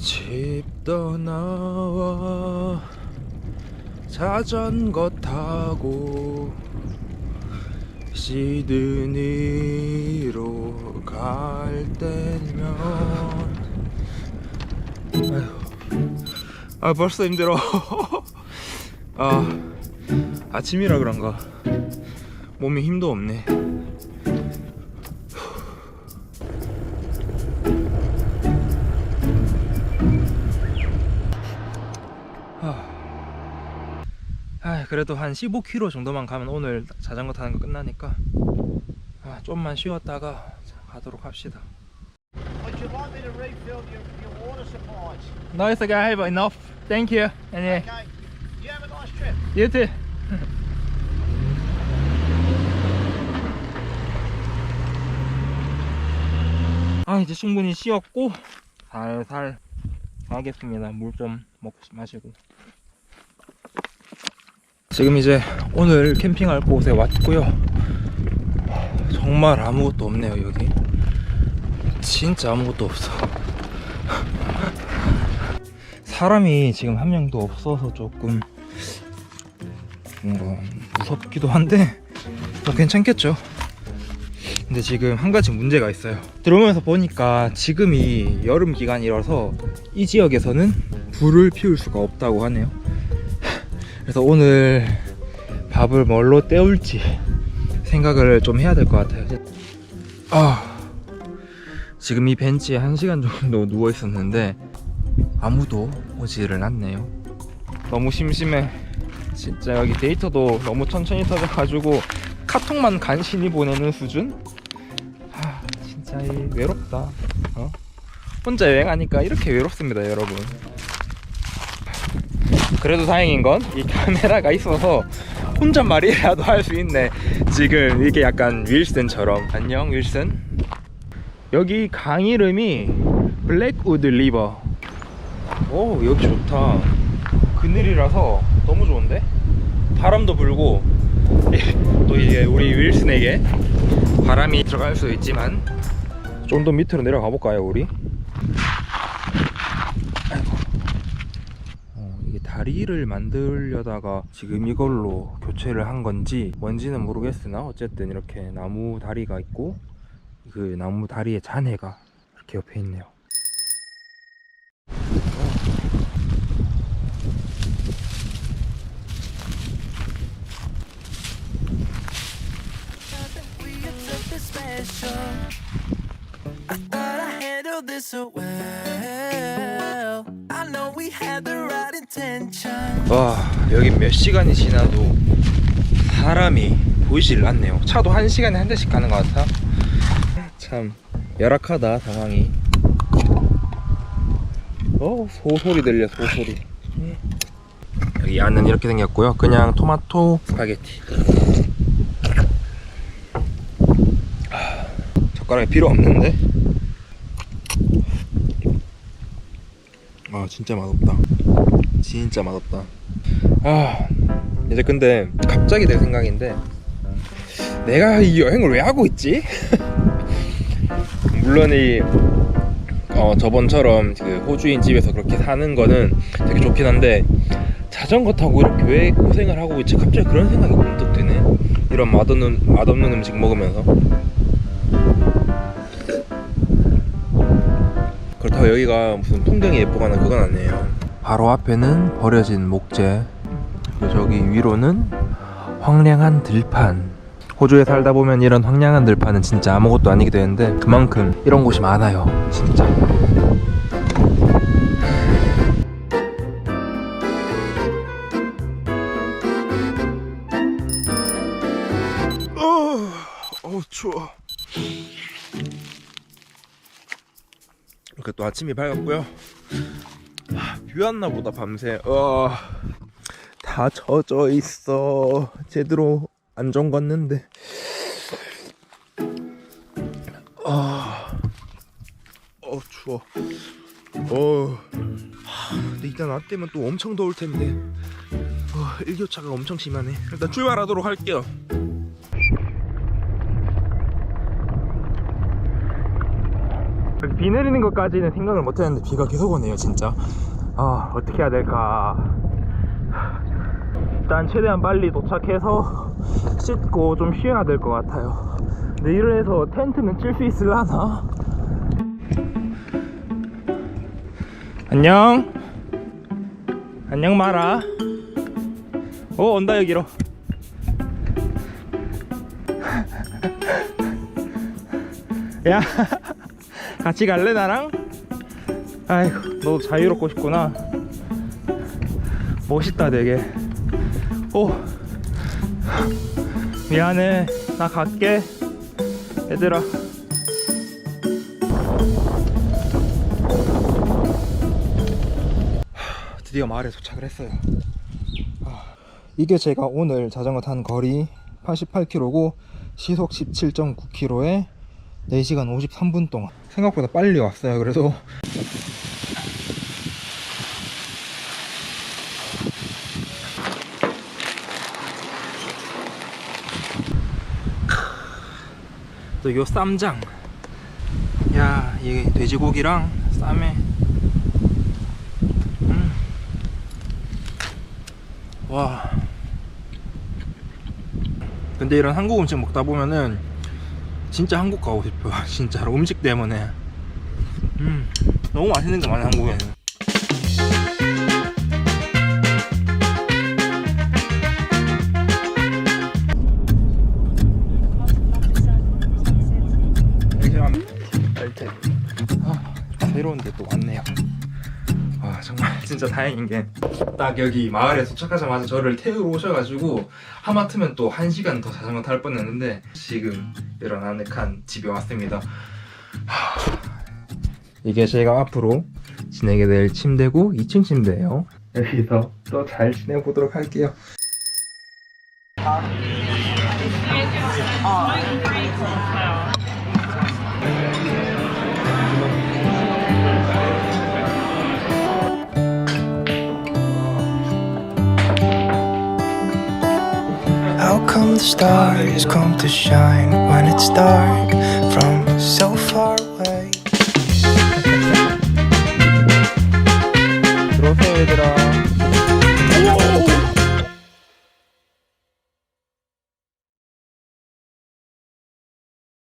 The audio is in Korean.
집 떠나와 자전거 타고 시드니로 갈 때면 아 벌써 힘들어. 아 아침이라 그런가? 몸에 힘도 없네 그래도 한 15km 정도만 가면 오늘 자전거 타는 거 끝나니까 아, 좀만 쉬었다가 가도록 합시다? No, it's okay. I have enough. Thank you. Okay. You have a nice trip. you too. 아 이제 충분히 쉬었고 살살 가겠습니다. 물 좀 먹고 마시고. 지금 이제 오늘 캠핑할 곳에 왔고요. 정말 아무것도 없네요 여기. 진짜 아무것도 없어. 사람이 지금 한 명도 없어서 조금 뭔가 무섭기도 한데 뭐 괜찮겠죠. 근데 지금 한 가지 문제가 있어요. 들어오면서 보니까 지금이 여름 기간이라서 이 지역에서는 불을 피울 수가 없다고 하네요. 그래서 오늘 밥을 뭘로 때울지 생각을 좀 해야 될 것 같아요. 아, 지금 이 벤치에 한 시간 정도 누워 있었는데 아무도 오지를 않네요. 너무 심심해. 진짜 여기 데이터도 너무 천천히 터져가지고 카톡만 간신히 보내는 수준? 하, 진짜 이 외롭다. 어? 혼자 여행하니까 이렇게 외롭습니다, 여러분. 그래도 다행인 건 이 카메라가 있어서 혼잣말이라도 할 수 있네. 지금 이게 약간 윌슨처럼. 안녕, 윌슨. 여기 강 이름이 블랙우드 리버. 오 여기 좋다 그늘이라서 너무 좋은데 바람도 불고 또 이제 우리 윌슨에게 바람이 들어갈 수 있지만 좀 더 밑으로 내려가 볼까요 우리 아이고 어, 이게 다리를 만들려다가 지금 이걸로 교체를 한 건지 뭔지는 모르겠으나 어쨌든 이렇게 나무 다리가 있고 그 나무 다리의 잔해가 이렇게 옆에 있네요. I thought I handled this so well. 와 여기 몇 시간이 지나도 사람이 보이질 않네요. 차도 한 시간에 한 대씩 가는 것 같아. 참 열악하다 상황이. 어 소소리 들려 소소리. 여기 안은 이렇게 생겼고요. 그냥 토마토 스파게티. 아, 젓가락이 필요 없는데 아 진짜 맛없다 진짜 맛없다 아 이제 근데 갑자기 내 생각인데 내가 이 여행을 왜 하고 있지? 물론 이 어, 저번처럼 그 호주인 집에서 그렇게 사는 거는 되게 좋긴 한데 자전거 타고 이렇게 왜 고생을 하고 있지? 갑자기 그런 생각이 문득 드네. 이런 맛없는 맛없는 음식 먹으면서. 그렇다고 여기가 무슨 풍경이 예쁘거나 그건 아니에요. 바로 앞에는 버려진 목재. 그리고 저기 위로는 황량한 들판. 호주에 살다 보면 이런 황량한 들판은 진짜 아무것도 아니게 되는데 그만큼 이런 곳이 많아요. 진짜. 어, 어 추워. 이렇게 또 아침이 밝았고요. 아, 비 왔나 보다 밤새. 어, 다 젖어 있어. 제대로 안 잠갔는데. 아, 어 추워. 어, 하, 근데 이따 낮 되면 또 엄청 더울 텐데. 어, 일교차가 엄청 심하네. 일단 출발하도록 할게요. 비 내리는 것까지는 생각을 못 했는데 비가 계속 오네요 진짜. 아 어떻게 해야 될까? 일단 최대한 빨리 도착해서 씻고 좀 쉬어야 될 것 같아요. 근데 이래서 텐트는 칠 수 있을라나? 안녕. 안녕 마라. 오 온다 여기로. 야 같이 갈래 나랑? 아이고 너도 자유롭고 싶구나. 멋있다 되게. 오 미안해. 나 갈게. 얘들아. 하, 드디어 마을에 도착을 했어요. 아, 이게 제가 오늘 자전거 탄 거리 88km고 시속 17.9km에 4시간 53분 동안. 생각보다 빨리 왔어요 그래도 또요 쌈장. 야 이게 돼지고기랑 쌈에. 음. 와. 근데 이런 한국 음식 먹다 보면은 진짜 한국 가고 싶어요. 진짜로. 음식 때문에. 음 너무 맛있는 거 많아 한국에는. 알테 아, 새로운 데 또 왔네요 아 정말 진짜 다행인 게 딱 여기 마을에 도착하자마자 저를 태우러 오셔가지고 하마터면 또 한 시간 더 자전거 탈 뻔했는데 지금 이런 아늑한 집에 왔습니다. 하, 이게 제가 앞으로 지내게 될 침대고 2층 침대예요. 여기서 또 잘 지내보도록 할게요. How come the stars come to shine when it's dark from so